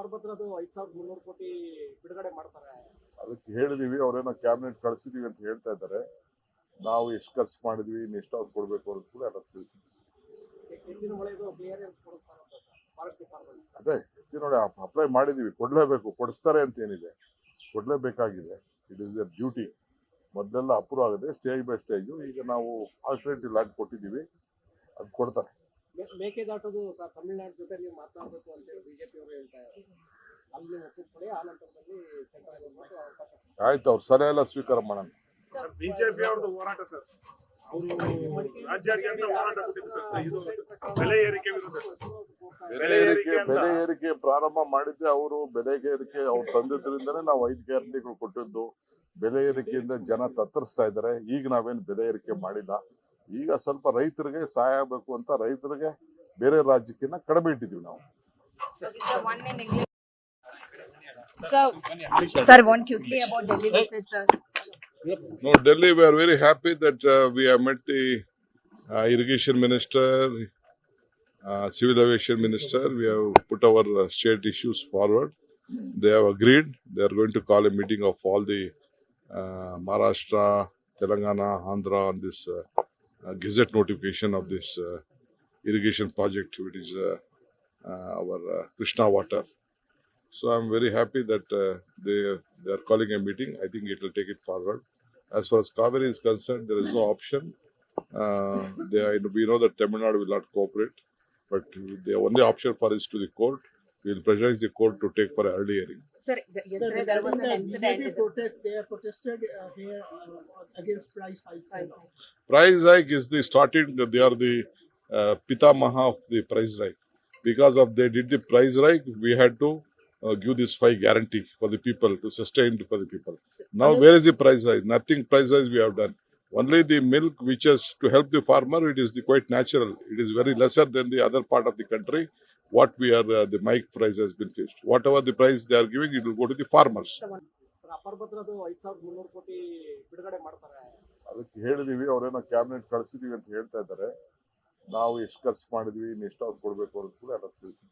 ಐದ್ ಸಾವಿರದ ಮುನ್ನೂರು ಕೋಟಿ ಬಿಡುಗಡೆ ಮಾಡ್ತಾರೆ. ಅದಕ್ಕೆ ಹೇಳಿದೀವಿ ಅವರೇನೋ ಕ್ಯಾಬಿನೆಟ್ ಕಳಿಸಿದೀವಿ ಅಂತ ಹೇಳ್ತಾ ಇದ್ದಾರೆ. ನಾವು ಎಷ್ಟು ಖರ್ಚು ಮಾಡಿದ್ವಿ ಇನ್ನು ಎಷ್ಟು ಅವ್ರು ಕೊಡಬೇಕು ಅಂತ ಕೂಡ ಎಲ್ಲ ತಿಳಿಸಿದ್ವಿ. ಎತ್ತಿನ ಮಳೆದು ಕ್ಲಿಯರೆನ್ಸ್ ಕೊಡಿಸ್ತಾರೆ ಅಂತ ಫಾರೆಸ್ಟ್ ಡಿಪಾರ್ಟ್ಮೆಂಟ್ ಅದೇ ಹೆಚ್ಚಿನ ನೋಡಿ ಅಪ್ಲೈ ಮಾಡಿದೀವಿ ಕೊಡಲೇಬೇಕು ಕೊಡಿಸ್ತಾರೆ ಅಂತ ಏನಿದೆ. ಕೊಡಲೇಬೇಕಾಗಿದೆ ಇಟ್ ಇಸ್ ದರ್ ಡ್ಯೂಟಿ ಮೊದಲೆಲ್ಲ ಅಪ್ರೂವ್ ಆಗಿದೆ ಸ್ಟೇಜ್ ಬೈ ಸ್ಟೇಜು ಈಗ ನಾವು ಆಲ್ಟರ್ನೇಟಿವ್ ಲ್ಯಾಂಡ್ ಕೊಟ್ಟಿದ್ದೀವಿ ಅದು ಕೊಡ್ತಾರೆ. ಮೇಕೆದಾಟದು ಸಹ ತಮಿಳ್ನಾಡು ಜೊತೆ ನೀವು ಮಾತನಾಡಬೇಕು ಅಂತ ಬಿಜೆಪಿ ಅವರು ಹೇಳ್ತಾ ಇದ್ದಾರೆ. ಅಲ್ಲಿ ಒಪ್ಪಿಕೊಳ್ಳಿ ಆ ನಂತರದಲ್ಲಿ ಸೆಂಟ್ರಲ್ ಗೌರ್ಮೆಂಟ್ ಅವಕಾಶ ಕೊಡ್ತಾರೆ. ಆಯ್ತು ಅವ್ರು ಸಲಹೆ ಎಲ್ಲ ಸ್ವೀಕಾರ ಮಾಡೋಣ. ಬಿಜೆಪಿ ಅವ್ರದ್ದು ಹೋರಾಟ ಸರ್. ಬೆಲೆ ಏರಿಕೆ ಬೆಲೆ ಏರಿಕೆ ಪ್ರಾರಂಭ ಮಾಡಿದ್ದೆ ಅವರು. ಬೆಲೆ ಏರಿಕೆ ಅವ್ರು ತಂದಿದ್ರಿಂದನೇ ನಾವು ಐದು ಗ್ಯಾರಂಟಿಗಳು ಕೊಟ್ಟಿದ್ದು. ಬೆಲೆ ಏರಿಕೆಯಿಂದ ಜನ ತತ್ತರಿಸ್ತಾ ಇದ್ದಾರೆ. ಈಗ ನಾವೇನು ಬೆಲೆ ಏರಿಕೆ ಮಾಡಿಲ್ಲ. ಈಗ ಸ್ವಲ್ಪ ರೈತರಿಗೆ ಸಹಾಯ ಆಗಬೇಕು ಅಂತ ರೈತರಿಗೆ ಬೇರೆ ರಾಜ್ಯಕ್ಕಿಂತ ಕಡಿಮೆ ಇಟ್ಟಿದ್ದೀವಿ ನಾವು sir, one quickly about Delhi visit, sir. No, Delhi, we are very happy that uh, we have met the uh, irrigation minister, uh, civil aviation minister. We have put our uh, state issues forward. They have agreed. They are going to call a meeting of all the uh, Maharashtra, Telangana, Andhra on this uh, uh, gazette notification of this uh, irrigation project, which is uh, uh, our uh, Krishna water. So I'm very happy that uh, they they are calling a meeting. I think it will take it forward. As far as Kaveri is concerned, there is no option. Uh, they we know that Tamil Nadu will not cooperate, but the only option for is to the court. We will pressurize the court to take for an early hearing. Sir, the- yesterday there was an incident. BJP protest, they have protested uh, here uh, against price hike. and all. Price hike is the starting. They are the uh, pitamaha of the price hike. Because of they did the price hike, we had to uh, give this five guarantee for the people to sustain for the people. Now, where is the price rise? Nothing price rise we have done. Only the milk, which is to help the farmer, it is the quite natural. It is very lesser than the other part of the country. What we are, uh, the milk price has been fixed. Whatever the price they are giving, it will go to the farmers. ಅದಕ್ಕೆ ಹೇಳಿದೀವಿ ಅವ್ರೇನೋ cabinet ಕಳಿಸಿದೀವಿ ಅಂತ ಹೇಳ್ತಾ ಇದ್ದಾರೆ. ನಾವು ಎಷ್ಟು ಖರ್ಚು ಮಾಡಿದ್ವಿ ಇನ್ನು ಎಷ್ಟು ಅವ್ರು ಕೊಡಬೇಕು ಅಂತ ಕೂಡ ಎಲ್ಲ ತಿಳಿಸಿದ್ವಿ.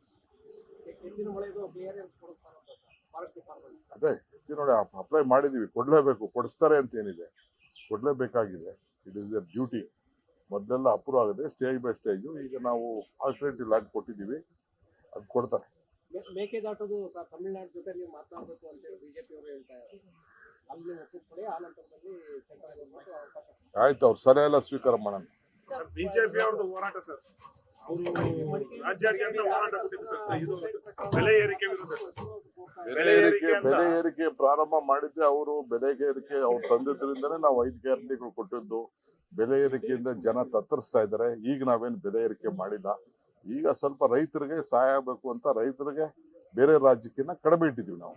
ಅದೇ ನೋಡಿ ಅಪ್ಲೈ ಮಾಡಿದೀವಿ. ಕೊಡಲೇಬೇಕು ಕೊಡಿಸ್ತಾರೆ ಅಂತ ಏನಿದೆ. ಕೊಡಲೇಬೇಕಾಗಿದೆ. ಇಟ್ ಈಸ್ ದರ್ ಡ್ಯೂಟಿ ಮೊದಲೆಲ್ಲ ಅಪ್ರೂವ್ ಆಗಿದೆ ಸ್ಟೇಜ್ ಬೈ ಸ್ಟೇಜು ಈಗ ನಾವು ಆಲ್ಟರ್ನೇಟಿವ್ ಲ್ಯಾಂಡ್ ಕೊಟ್ಟಿದ್ದೀವಿ. ಅದು ಕೊಡ್ತಾರೆ. ಮೇಕೆದಾಟೋದು ಸಹ ತಮಿಳ್ನಾಡು ಜೊತೆ ನೀವು ಮಾತನಾಡಬೇಕು ಅಂತ ಬಿಜೆಪಿ ಅವರು ಹೇಳ್ತಾ ಇದ್ದಾರೆ. ಅಲ್ಲಿ ಒಪ್ಪಿಕೊಳ್ಳಿ ಆ ನಂತರದಲ್ಲಿ ಸೆಂಟ್ರಲ್ ಗೌರ್ಮೆಂಟ್ ಅವಕಾಶ ಆಯ್ತು ಅವ್ರ ಸಲಹೆ ಎಲ್ಲ ಸ್ವೀಕಾರ ಮಾಡೋಣ. ಬಿಜೆಪಿ ಅವ್ರದ್ದು ಹೋರಾಟ ಸರ್. ಅವರು ರಾಜ್ಯಾದ್ಯಂತ ಹೋರಾಟ ಕೊಟ್ಟಿದ್ದು ಸರ್ ಇದು ಬೆಲೆ ಏರಿಕೆ ವಿರುದ್ಧ ಬೆಲೆ ಏರಿಕೆ ಬೆಲೆ ಏರಿಕೆ ಪ್ರಾರಂಭ ಮಾಡಿದ್ದೆ ಅವರು ಬೆಲೆಗೆ ಏರಿಕೆ ಅವ್ರು ತಂದಿದ್ರಿಂದನೇ ನಾವು ಐದು ಗ್ಯಾರಂಟಿಗಳು ಕೊಟ್ಟಿದ್ದು. ಬೆಲೆ ಏರಿಕೆಯಿಂದ ಜನ ತತ್ತರಿಸ್ತಾ ಇದ್ದಾರೆ. ಈಗ ನಾವೇನು ಬೆಲೆ ಏರಿಕೆ ಮಾಡಿಲ್ಲ. ಈಗ ಸ್ವಲ್ಪ ರೈತರಿಗೆ ಸಹಾಯ ಆಗಬೇಕು ಅಂತ ರೈತರಿಗೆ ಬೇರೆ ರಾಜ್ಯಕ್ಕಿಂತ ಕಡಿಮೆ ಇಟ್ಟಿದ್ದೀವಿ ನಾವು.